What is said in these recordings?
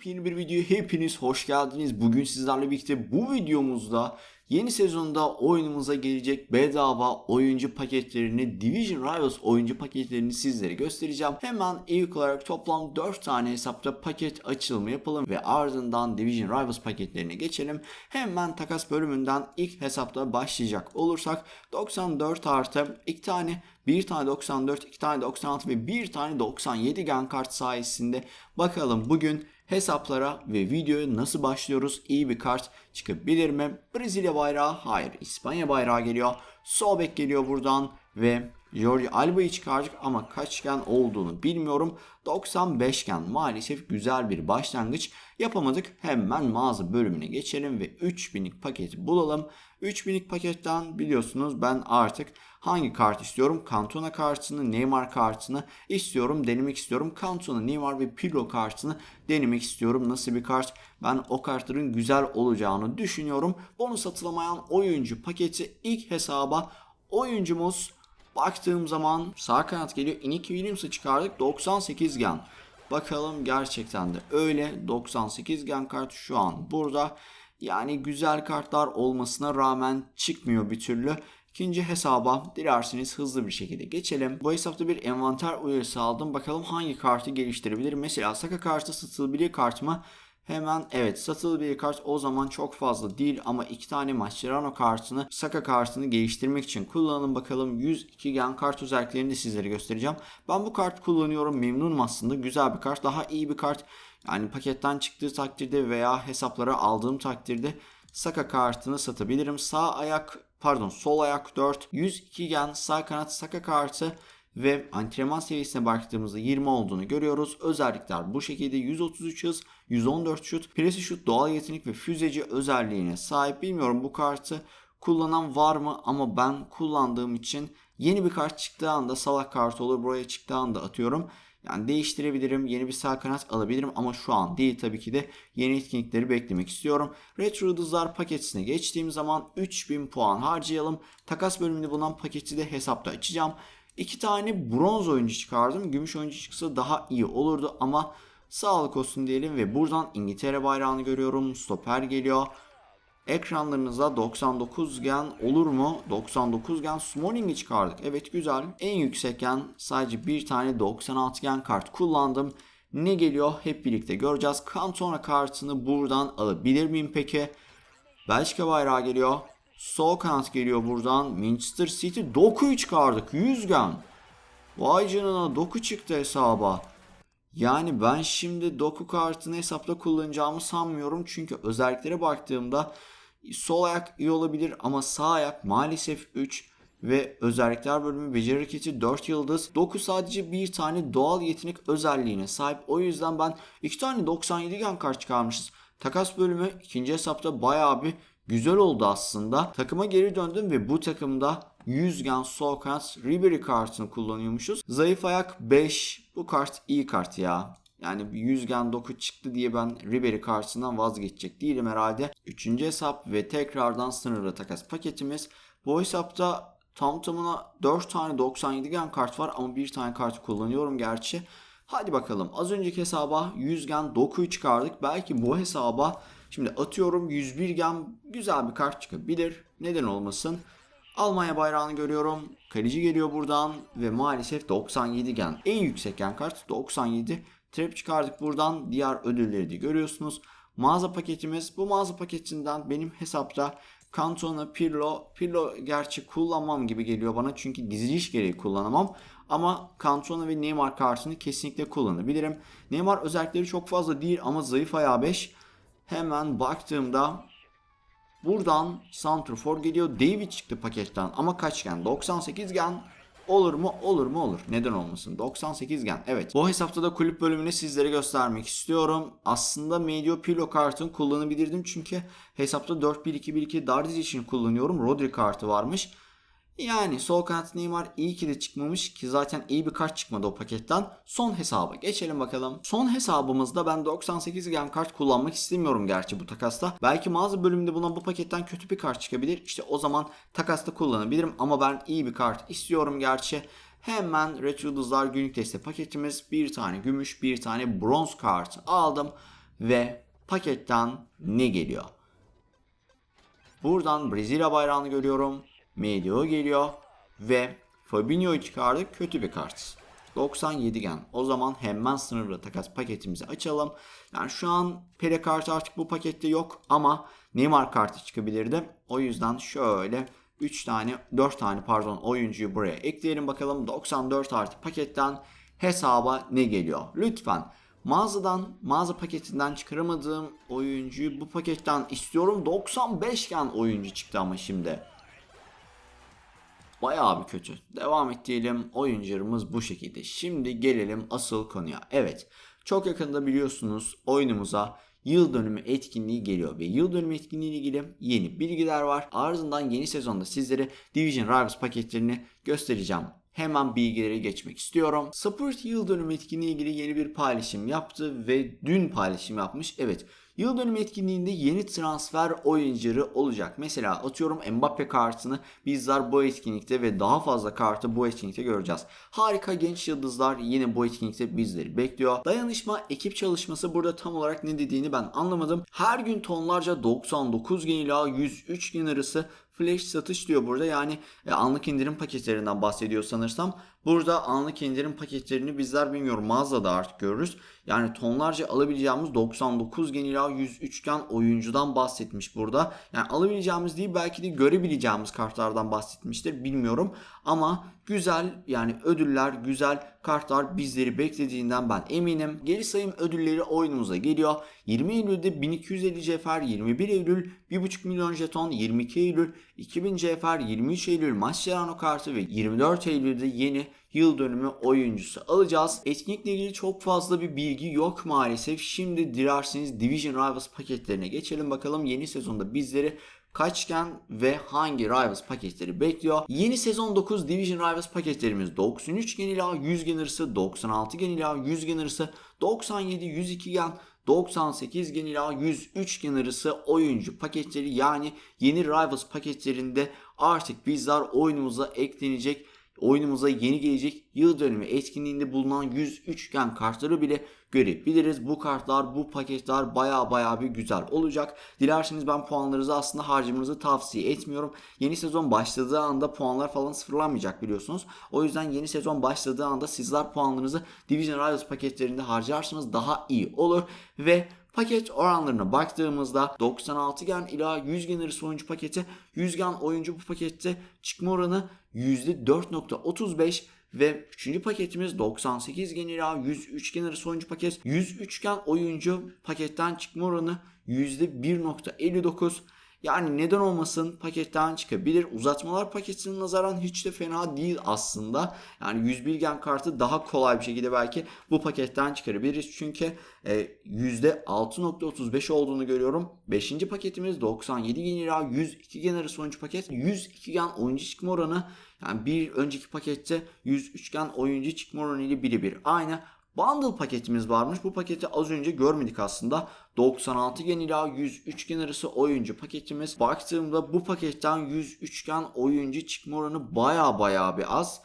Yepyeni bir videoya hepiniz hoş geldiniz. Bugün sizlerle birlikte bu videomuzda yeni sezonda oyunumuza gelecek bedava oyuncu paketlerini, Division Rivals oyuncu paketlerini sizlere göstereceğim. Hemen ilk olarak toplam 4 tane hesapta paket açılımı yapalım ve ardından Division Rivals paketlerine geçelim. Hemen takas bölümünden ilk hesapta başlayacak olursak 94 artı 2 tane bir tane 94, iki tane 96 ve bir tane 97 gen kart sayesinde bakalım bugün hesaplara ve videoya nasıl başlıyoruz? İyi bir kart çıkabilir mi? Brezilya bayrağı hayır. İspanya bayrağı geliyor. Sobek geliyor buradan ve Jorge Alba'yı çıkardık ama kaç gen olduğunu bilmiyorum. 95 gen maalesef güzel bir başlangıç yapamadık. Hemen mağaza bölümüne geçelim ve 3000'lik paketi bulalım. 3000'lik paketten biliyorsunuz ben artık hangi kart istiyorum? Cantona kartını, Neymar kartını istiyorum, denemek istiyorum. Cantona, Neymar ve Pirlo kartını denemek istiyorum. Nasıl bir kart? Ben o kartların güzel olacağını düşünüyorum. Bunu satılamayan oyuncu paketi ilk hesaba oyuncumuz baktığım zaman sağ kanat geliyor. Iniki Williams'ı çıkardık 98 gen. Bakalım gerçekten de öyle 98 gen kart şu an burada. Yani güzel kartlar olmasına rağmen çıkmıyor bir türlü. İkinci hesaba dilerseniz hızlı bir şekilde geçelim. Bu hesapta bir envanter uyarısı aldım. Bakalım hangi kartı geliştirebilir. Mesela Saka kartı satılabilir kart mı? Hemen evet satılabilir kart o zaman çok fazla değil ama iki tane Mascherano kartını Saka kartını geliştirmek için kullanalım bakalım 102 gen kart özelliklerini de sizlere göstereceğim. Ben bu kart kullanıyorum memnunum aslında güzel bir kart daha iyi bir kart yani paketten çıktığı takdirde veya hesaplara aldığım takdirde Saka kartını satabilirim. Sağ ayak pardon sol ayak 4 102 gen sağ kanat Saka kartı ve antrenman seviyesine baktığımızda 20 olduğunu görüyoruz. Özellikler bu şekilde 133 hız, 114 şut, presi şut, doğal yetenek ve füzeci özelliğine sahip. Bilmiyorum bu kartı kullanan var mı ama ben kullandığım için yeni bir kart çıktığı anda salak kart olur. Buraya çıktığı anda atıyorum. Yani değiştirebilirim, yeni bir sağ kanat alabilirim ama şu an değil tabii ki de yeni etkinlikleri beklemek istiyorum. Retro Yıldızlar paketine geçtiğim zaman 3000 puan harcayalım. Takas bölümünde bulunan paketi de hesapta açacağım. İki tane bronz oyuncu çıkardım. Gümüş oyuncu çıksa daha iyi olurdu ama sağlık olsun diyelim ve buradan İngiltere bayrağını görüyorum. Stoper geliyor. Ekranlarınızda 99 gen olur mu? 99 gen Smalling'i çıkardık. Evet güzel. En yüksek gen sadece bir tane 96 gen kart kullandım. Ne geliyor hep birlikte göreceğiz. Cantona kartını buradan alabilir miyim peki? Belçika bayrağı geliyor. Sol kanat geliyor buradan. Manchester City Doku'yu çıkardık. 100 gen. Vay canına Doku çıktı hesaba. Yani ben şimdi Doku kartını hesapta kullanacağımı sanmıyorum. Çünkü özelliklere baktığımda sol ayak iyi olabilir ama sağ ayak maalesef 3 ve özellikler bölümü beceri hareketi 4 yıldız. Doku sadece bir tane doğal yetenek özelliğine sahip. O yüzden ben 2 tane 97 gen kart çıkarmışız. Takas bölümü ikinci hesapta bayağı bir güzel oldu aslında. Takıma geri döndüm ve bu takımda 100 gen sol kanat Ribery kartını kullanıyormuşuz. Zayıf ayak 5. Bu kart iyi kart ya. Yani 100 gen doku çıktı diye ben Ribery kartından vazgeçecek değilim herhalde. Üçüncü hesap ve tekrardan sınırlı takas paketimiz. Bu hesapta tam tamına 4 tane 97 gen kart var ama bir tane kart kullanıyorum gerçi. Hadi bakalım az önceki hesaba 100 gen dokuyu çıkardık. Belki bu hesaba şimdi atıyorum 101 gen güzel bir kart çıkabilir. Neden olmasın? Almanya bayrağını görüyorum. Kaleci geliyor buradan ve maalesef 97 gen. En yüksek gen kart 97. Trap çıkardık buradan. Diğer ödülleri de görüyorsunuz. Mağaza paketimiz. Bu mağaza paketinden benim hesapta Cantona, Pirlo. Pirlo gerçi kullanmam gibi geliyor bana. Çünkü diziliş gereği kullanamam. Ama Cantona ve Neymar kartını kesinlikle kullanabilirim. Neymar özellikleri çok fazla değil ama zayıf ayağı 5. Hemen baktığımda buradan Santrfor geliyor. David çıktı paketten ama kaç gen? 98 gen. Olur mu? Olur mu? Olur. Neden olmasın? 98 gen. Evet. Bu hesapta da kulüp bölümünü sizlere göstermek istiyorum. Aslında Medio Pilo kartını kullanabilirdim çünkü hesapta 4-1-2-1-2 Dardiz için kullanıyorum. Rodri kartı varmış. Yani sol kanat Neymar iyi ki de çıkmamış ki zaten iyi bir kart çıkmadı o paketten. Son hesaba geçelim bakalım. Son hesabımızda ben 98 gen kart kullanmak istemiyorum gerçi bu takasta. Belki mağaza bölümünde buna bu paketten kötü bir kart çıkabilir. İşte o zaman takasta kullanabilirim ama ben iyi bir kart istiyorum gerçi. Hemen Retro Yıldızlar günlük deste paketimiz bir tane gümüş bir tane bronz kart aldım. ve paketten ne geliyor? Buradan Brezilya bayrağını görüyorum. Medio geliyor ve Fabinho'yu çıkardık. Kötü bir kart. 97 gen. O zaman hemen sınırlı takas paketimizi açalım. Yani şu an Pele kartı artık bu pakette yok ama Neymar kartı çıkabilirdi. O yüzden şöyle 3 tane 4 tane pardon oyuncuyu buraya ekleyelim bakalım 94 artı paketten hesaba ne geliyor? Lütfen mağazadan mağaza paketinden çıkaramadığım oyuncuyu bu paketten istiyorum. 95 gen oyuncu çıktı ama şimdi. Bayağı bir kötü. Devam et diyelim. Oyuncularımız bu şekilde. Şimdi gelelim asıl konuya. Evet. Çok yakında biliyorsunuz oyunumuza yıl dönümü etkinliği geliyor ve yıl dönümü etkinliği ile ilgili yeni bilgiler var. Ardından yeni sezonda sizlere Division Rivals paketlerini göstereceğim. Hemen bilgileri geçmek istiyorum. Support yıl dönümü etkinliği ilgili yeni bir paylaşım yaptı ve dün paylaşım yapmış. Evet Yıl dönümü etkinliğinde yeni transfer oyuncuları olacak. Mesela atıyorum Mbappe kartını bizler bu etkinlikte ve daha fazla kartı bu etkinlikte göreceğiz. Harika genç yıldızlar yine bu etkinlikte bizleri bekliyor. Dayanışma ekip çalışması burada tam olarak ne dediğini ben anlamadım. Her gün tonlarca 99 gen ila 103 gen arası flash satış diyor burada. Yani e, anlık indirim paketlerinden bahsediyor sanırsam. Burada anlık indirim paketlerini bizler bilmiyorum mağazada artık görürüz. Yani tonlarca alabileceğimiz 99 gen ila 103 gen oyuncudan bahsetmiş burada. Yani alabileceğimiz değil belki de görebileceğimiz kartlardan bahsetmiştir bilmiyorum. Ama güzel yani ödüller güzel kartlar bizleri beklediğinden ben eminim. Geri sayım ödülleri oyunumuza geliyor. 20 Eylül'de 1250 cefer, 21 Eylül 1.5 milyon jeton, 22 Eylül 2000 cefer, 23 Eylül Mascherano kartı ve 24 Eylül'de yeni yıl dönümü oyuncusu alacağız. Etkinlikle ilgili çok fazla bir bilgi yok maalesef. Şimdi dilerseniz Division Rivals paketlerine geçelim bakalım. Yeni sezonda bizleri kaçgen ve hangi Rivals paketleri bekliyor. Yeni sezon 9 Division Rivals paketlerimiz 93 gen ila 100 gen arası, 96 gen ila 100 gen arası, 97 102 gen 98 gen ila 103 gen arası oyuncu paketleri yani yeni Rivals paketlerinde artık bizler oyunumuza eklenecek oyunumuza yeni gelecek yıl dönümü etkinliğinde bulunan 103 gen kartları bile görebiliriz. Bu kartlar, bu paketler baya baya bir güzel olacak. Dilerseniz ben puanlarınızı aslında harcamanızı tavsiye etmiyorum. Yeni sezon başladığı anda puanlar falan sıfırlanmayacak biliyorsunuz. O yüzden yeni sezon başladığı anda sizler puanlarınızı Division Rivals paketlerinde harcarsanız daha iyi olur. Ve Paket oranlarına baktığımızda 96 gen ila 100 gen arası oyuncu paketi 100 gen oyuncu bu pakette çıkma oranı %4.35 ve 3. paketimiz 98 gen ila 103 gen arası oyuncu paket 103 gen oyuncu paketten çıkma oranı %1.59 yani neden olmasın paketten çıkabilir. Uzatmalar paketinin nazaran hiç de fena değil aslında. Yani 101 gen kartı daha kolay bir şekilde belki bu paketten çıkarabiliriz. Çünkü e, %6.35 olduğunu görüyorum. 5. paketimiz 97 gen lira 102 gen arası oyuncu paket. 102 gen oyuncu çıkma oranı yani bir önceki pakette 103 gen oyuncu çıkma oranı ile birebir aynı. Bundle paketimiz varmış. Bu paketi az önce görmedik aslında. 96 gen ila 103 gen arası oyuncu paketimiz. Baktığımda bu paketten 103 gen oyuncu çıkma oranı baya baya bir az.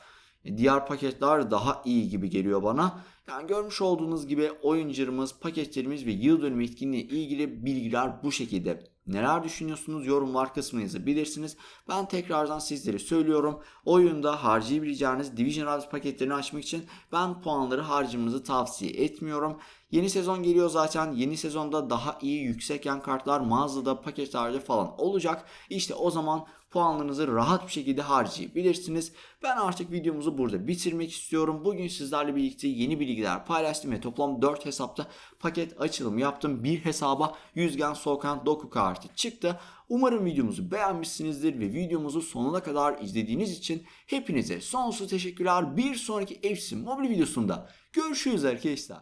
Diğer paketler daha iyi gibi geliyor bana. Yani görmüş olduğunuz gibi oyuncularımız, paketlerimiz ve yıl dönümü etkinliği ilgili bilgiler bu şekilde. Neler düşünüyorsunuz yorumlar kısmına yazabilirsiniz. Ben tekrardan sizlere söylüyorum. Oyunda harcayabileceğiniz Division Rise paketlerini açmak için ben puanları harcamanızı tavsiye etmiyorum. Yeni sezon geliyor zaten. Yeni sezonda daha iyi yüksek yan kartlar mağazada paketlerde falan olacak. İşte o zaman puanlarınızı rahat bir şekilde harcayabilirsiniz. Ben artık videomuzu burada bitirmek istiyorum. Bugün sizlerle birlikte yeni bilgiler paylaştım ve toplam 4 hesapta paket açılım yaptım. Bir hesaba Yüzgen Sokan Doku kartı çıktı. Umarım videomuzu beğenmişsinizdir ve videomuzu sonuna kadar izlediğiniz için hepinize sonsuz teşekkürler. Bir sonraki FC mobil videosunda görüşürüz arkadaşlar.